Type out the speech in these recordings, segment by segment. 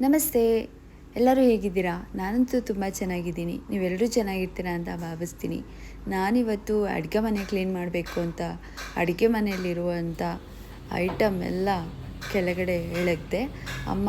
ನಮಸ್ತೆ. ಎಲ್ಲರೂ ಹೇಗಿದ್ದೀರಾ? ನಾನಂತೂ ತುಂಬ ಚೆನ್ನಾಗಿದ್ದೀನಿ. ನೀವೆಲ್ಲರೂ ಚೆನ್ನಾಗಿರ್ತೀರಾ ಅಂತ ಭಾವಿಸ್ತೀನಿ. ನಾನಿವತ್ತು ಅಡುಗೆ ಮನೆ ಕ್ಲೀನ್ ಮಾಡಬೇಕು ಅಂತ, ಅಡುಗೆ ಮನೆಯಲ್ಲಿರುವಂಥ ಐಟಮ್ ಎಲ್ಲ ಕೆಳಗಡೆ ಇಳಗ್ದೆ ಅಮ್ಮ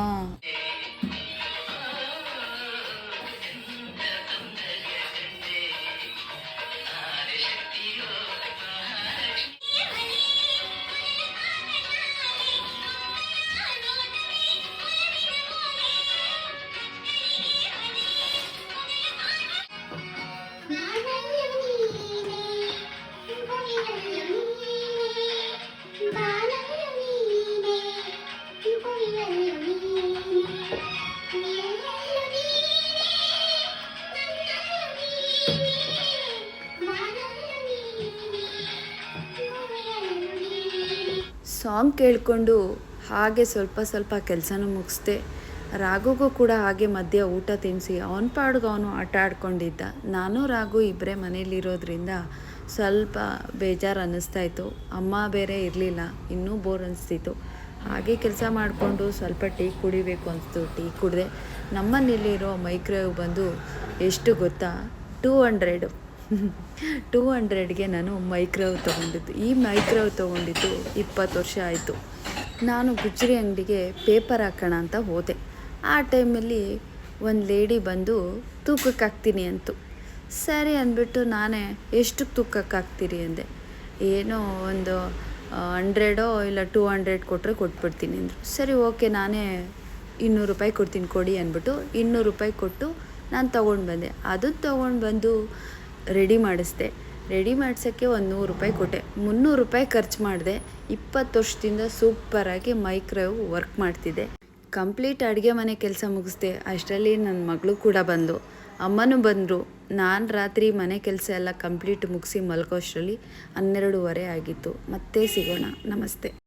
ಸಾಂಗ್ ಕೇಳಿಕೊಂಡು ಹಾಗೆ ಸ್ವಲ್ಪ ಸ್ವಲ್ಪ ಕೆಲಸನೂ ಮುಗಿಸ್ದೆ. ರಾಘುಗೂ ಕೂಡ ಹಾಗೆ ಮಧ್ಯ ಊಟ ತಿನ್ನಿಸಿ ಅವನ ಪಾಡ್ಗೆ ಅವನು ಆಟ ಆಡ್ಕೊಂಡಿದ್ದ. ನಾನು ರಾಘು ಇಬ್ಬರೇ ಮನೇಲಿರೋದ್ರಿಂದ ಸ್ವಲ್ಪ ಬೇಜಾರು ಅನ್ನಿಸ್ತಾ ಇತ್ತು ಅಮ್ಮ ಬೇರೆ ಇರಲಿಲ್ಲ, ಇನ್ನೂ ಬೋರ್ ಅನಿಸ್ತಿತ್ತು. ಹಾಗೆ ಕೆಲಸ ಮಾಡಿಕೊಂಡು ಸ್ವಲ್ಪ ಟೀ ಕುಡಿಬೇಕು ಅನಿಸ್ತು. ಟೀ ಕುಡಿದೆ. ನಮ್ಮನೇಲಿರೋ ಮೈಕ್ರೋವೇವ್ ಬಂದು ಎಷ್ಟು ಗೊತ್ತಾ? Two hundred. ಟೂ ಹಂಡ್ರೆಡ್ಗೆ ನಾನು ಮೈಕ್ರೋವ್ ತೊಗೊಂಡಿದ್ದು. ಈ ಮೈಕ್ರೋವ್ ತೊಗೊಂಡಿದ್ದು ಇಪ್ಪತ್ತು ವರ್ಷ ಆಯಿತು. ನಾನು ಗುಜರಿ ಅಂಗಡಿಗೆ ಪೇಪರ್ ಹಾಕೋಣ ಅಂತ ಹೋದೆ. ಆ ಟೈಮಲ್ಲಿ ಒಂದು ಲೇಡಿ ಬಂದು ತೂಕಕ್ಕೆ ಹಾಕ್ತೀನಿ ಅಂತು. ಸರಿ ಅಂದ್ಬಿಟ್ಟು ನಾನೇ ಎಷ್ಟಕ್ಕೆ ತೂಕಕ್ಕೆ ಹಾಕ್ತೀರಿ ಅಂದೆ. ಏನೋ ಒಂದು ಹಂಡ್ರೆಡೋ ಇಲ್ಲ ಟೂ ಹಂಡ್ರೆಡ್ ಕೊಟ್ಟರೆ ಕೊಟ್ಬಿಡ್ತೀನಿ ಅಂದರು. ಸರಿ, ಓಕೆ, ನಾನೇ ಇನ್ನೂರು ರೂಪಾಯಿ ಕೊಡ್ತೀನಿ, ಕೊಡಿ ಅಂದ್ಬಿಟ್ಟು ಇನ್ನೂರು ರೂಪಾಯಿ ಕೊಟ್ಟು ನಾನು ತೊಗೊಂಡು ಬಂದೆ. ಅದನ್ನು ತೊಗೊಂಡು ಬಂದು ರೆಡಿ ಮಾಡಿಸ್ದೆ. ರೆಡಿ ಮಾಡ್ಸೋಕ್ಕೆ ಒಂದು ನೂರು ರೂಪಾಯಿ ಕೊಟ್ಟೆ. ಮುನ್ನೂರು ರೂಪಾಯಿ ಖರ್ಚು ಮಾಡಿದೆ. ಇಪ್ಪತ್ತು ವರ್ಷದಿಂದ ಸೂಪರಾಗಿ ಮೈಕ್ರೋವ್ ವರ್ಕ್ ಮಾಡ್ತಿದ್ದೆ. ಕಂಪ್ಲೀಟ್ ಅಡುಗೆ ಮನೆ ಕೆಲಸ ಮುಗಿಸ್ದೆ. ಅಷ್ಟರಲ್ಲಿ ನನ್ನ ಮಗಳು ಕೂಡ ಬಂದು. ಅಮ್ಮನೂ ಬಂದರು. ನಾನು ರಾತ್ರಿ ಮನೆ ಕೆಲಸ ಎಲ್ಲ ಕಂಪ್ಲೀಟ್ ಮುಗಿಸಿ ಮಲ್ಕೋಷ್ಟರಲ್ಲಿ ಹನ್ನೆರಡೂವರೆ ಆಗಿತ್ತು. ಮತ್ತೆ ಸಿಗೋಣ. ನಮಸ್ತೆ.